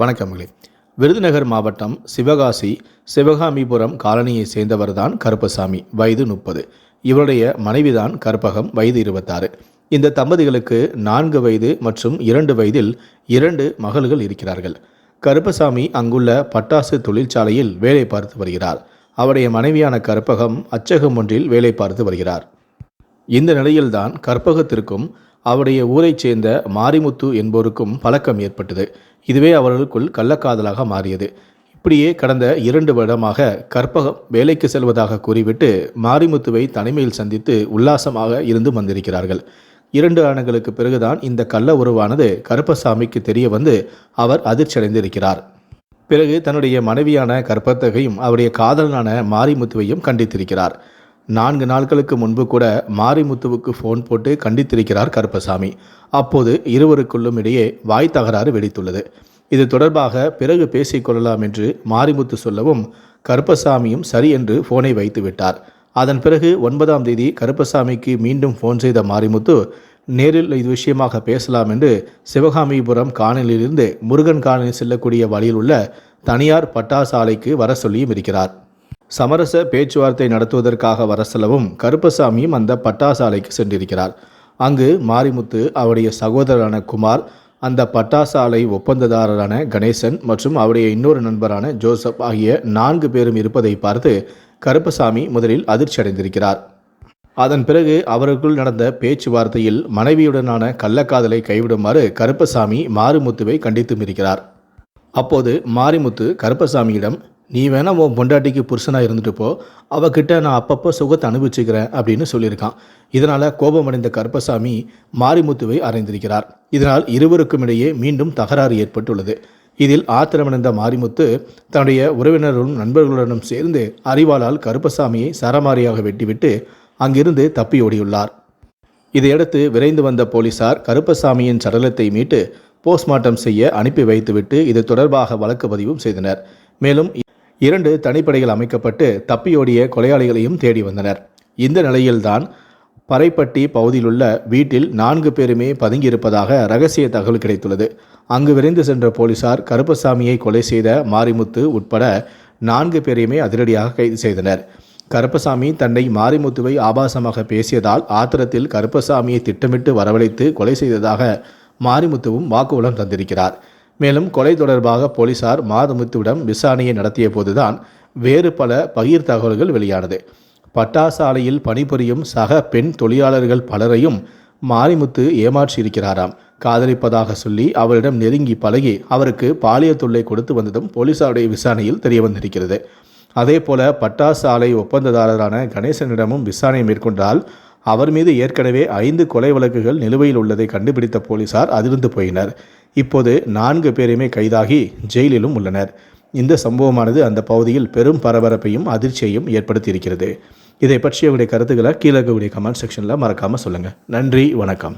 வணக்கங்களே விருதுநகர் மாவட்டம் சிவகாசி சிவகாமிபுரம் காலனியை சேர்ந்தவர்தான் கருப்பசாமி வயது முப்பது. இவருடைய மனைவிதான் கற்பகம் வயது இருபத்தாறு. இந்த தம்பதிகளுக்கு நான்கு வயது மற்றும் இரண்டு வயதில் இரண்டு மகள்கள் இருக்கிறார்கள். கருப்பசாமி அங்குள்ள பட்டாசு தொழிற்சாலையில் வேலை பார்த்து வருகிறார். அவருடைய மனைவியான கற்பகம் அச்சகம் ஒன்றில் வேலை பார்த்து வருகிறார். இந்த நிலையில்தான் கற்பகத்திற்கும் அவருடைய ஊரைச் சேர்ந்த மாரிமுத்து என்போருக்கும் பழக்கம் ஏற்பட்டது. இதுவே அவர்களுக்குள் கள்ளக்காதலாக மாறியது. இப்படியே கடந்த இரண்டு வருடமாக கற்பகம் வேலைக்கு செல்வதாக கூறிவிட்டு மாரிமுத்துவை தனிமையில் சந்தித்து உல்லாசமாக இருந்து வந்திருக்கிறார்கள். இரண்டு ஆண்டுகளுக்கு பிறகுதான் இந்த கள்ள உறவானது கருப்பசாமிக்கு தெரிய வந்து அவர் அதிர்ச்சியடைந்திருக்கிறார். பிறகு தன்னுடைய மனைவியான கற்பத்தகையும் அவருடைய காதலனான மாரிமுத்துவையும் கண்டித்திருக்கிறார். நான்கு நாட்களுக்கு முன்பு கூட மாரிமுத்துவுக்கு ஃபோன் போட்டு கண்டித்திருக்கிறார் கருப்பசாமி. அப்போது இருவருக்குள்ளும் இடையே வாய் தகராறு வெடித்துள்ளது. இது தொடர்பாக பிறகு பேசிக்கொள்ளலாம் என்று மாரிமுத்து சொல்லவும் கருப்பசாமியும் சரி என்று ஃபோனை வைத்து விட்டார். அதன் பிறகு ஒன்பதாம் தேதி கருப்பசாமிக்கு மீண்டும் ஃபோன் செய்த மாரிமுத்து நேரில் இது விஷயமாக பேசலாம் என்று சிவகாமிபுரம் காணலிலிருந்து முருகன் காணலில் செல்லக்கூடிய வழியில் உள்ள தனியார் பட்டாசாலைக்கு வர சொல்லியும் இருக்கிறார். சமரச பேச்சுவார்த்தை நடத்துவதற்காக வர செல்லவும் கருப்பசாமியும் அந்த பட்டாசாலைக்கு சென்றிருக்கிறார். அங்கு மாரிமுத்து அவருடைய சகோதரரான குமார் அந்த பட்டாசாலை ஒப்பந்ததாரரான கணேசன் மற்றும் அவருடைய இன்னொரு நண்பரான ஜோசப் ஆகிய நான்கு பேரும் இருப்பதை பார்த்து கருப்பசாமி முதலில் அதிர்ச்சி அடைந்திருக்கிறார் அதன் பிறகு அவருக்குள் நடந்த பேச்சுவார்த்தையில் மனைவியுடனான கள்ளக்காதலை கைவிடுமாறு கருப்பசாமி மாரிமுத்துவை கண்டித்தும் இருக்கிறார். அப்போது மாரிமுத்து கருப்பசாமியிடம் நீ வேணா உன் பொண்டாட்டிக்கு புருஷனாக இருந்துட்டு போ. அவகிட்ட நான் அப்பப்போ சுகத்தை அனுபவிச்சுக்கிறேன் அப்படின்னு சொல்லியிருக்கான். இதனால் கோபமடைந்த கருப்பசாமி மாரிமுத்துவை அறைந்திருக்கிறார். இதனால் இருவருக்கும் இடையே மீண்டும் தகராறு ஏற்பட்டுள்ளது. இதில் ஆத்திரமடைந்த மாரிமுத்து தன்னுடைய உறவினர்களும் நண்பர்களுடனும் சேர்ந்து அறிவாளால் கருப்பசாமியை சரமாரியாக வெட்டிவிட்டு அங்கிருந்து தப்பி ஓடியுள்ளார் இதையடுத்து விரைந்து வந்த போலீசார் கருப்பசாமியின் சடலத்தை மீட்டு போஸ்ட்மார்ட்டம் செய்ய அனுப்பி வைத்துவிட்டு இது தொடர்பாக வழக்கு பதிவும் செய்தனர். மேலும் இரண்டு தனிப்படைகள் அமைக்கப்பட்டு தப்பியோடிய கொலையாளிகளையும் தேடி வந்தனர். இந்த நிலையில்தான் பறைப்பட்டி பகுதியிலுள்ள வீட்டில் நான்கு பேருமே பதுங்கியிருப்பதாக ரகசிய தகவல் கிடைத்துள்ளது. அங்கு விரைந்து சென்ற போலீசார் கருப்பசாமியை கொலை செய்த மாரிமுத்து உட்பட நான்கு பேரையுமே அதிரடியாக கைது செய்தனர். கருப்பசாமி தன்னை மாரிமுத்துவை ஆபாசமாக பேசியதால் ஆத்திரத்தில் கருப்பசாமியை திட்டமிட்டு வரவழைத்து கொலை செய்ததாக மாரிமுத்துவும் வாக்குமூலம் தந்திருக்கிறார். மேலும் கொலை தொடர்பாக போலீசார் மாதமுத்துவிடம் விசாரணையை நடத்திய போதுதான் வேறு பல பகிர் தகவல்கள் வெளியானது. பட்டாசாலையில் பணிபுரியும் சக பெண் தொழிலாளர்கள் பலரையும் மாரிமுத்து ஏமாற்றியிருக்கிறாராம். காதலிப்பதாக சொல்லி அவரிடம் நெருங்கி பழகி அவருக்கு பாலியல் தொல்லை கொடுத்து வந்ததும் போலீசாருடைய விசாரணையில் தெரிய வந்திருக்கிறது அதே போல ஒப்பந்ததாரரான கணேசனிடமும் விசாரணை மேற்கொண்டால் அவர் மீது ஏற்கனவே ஐந்து கொலை வழக்குகள் நிலுவையில் உள்ளதை கண்டுபிடித்த போலீசார் அதிர்ந்து போயினர். இப்போது நான்கு பேருமே கைதாகி ஜெயிலிலும் உள்ளனர். இந்த சம்பவமானது அந்த பகுதியில் பெரும் பரபரப்பையும் அதிர்ச்சியையும் ஏற்படுத்தியிருக்கிறது. இதை பற்றிய உங்களுடைய கருத்துக்களை கீழே இருக்கக்கூடிய கமெண்ட் செக்ஷனில் மறக்காமல் சொல்லுங்கள் நன்றி வணக்கம்.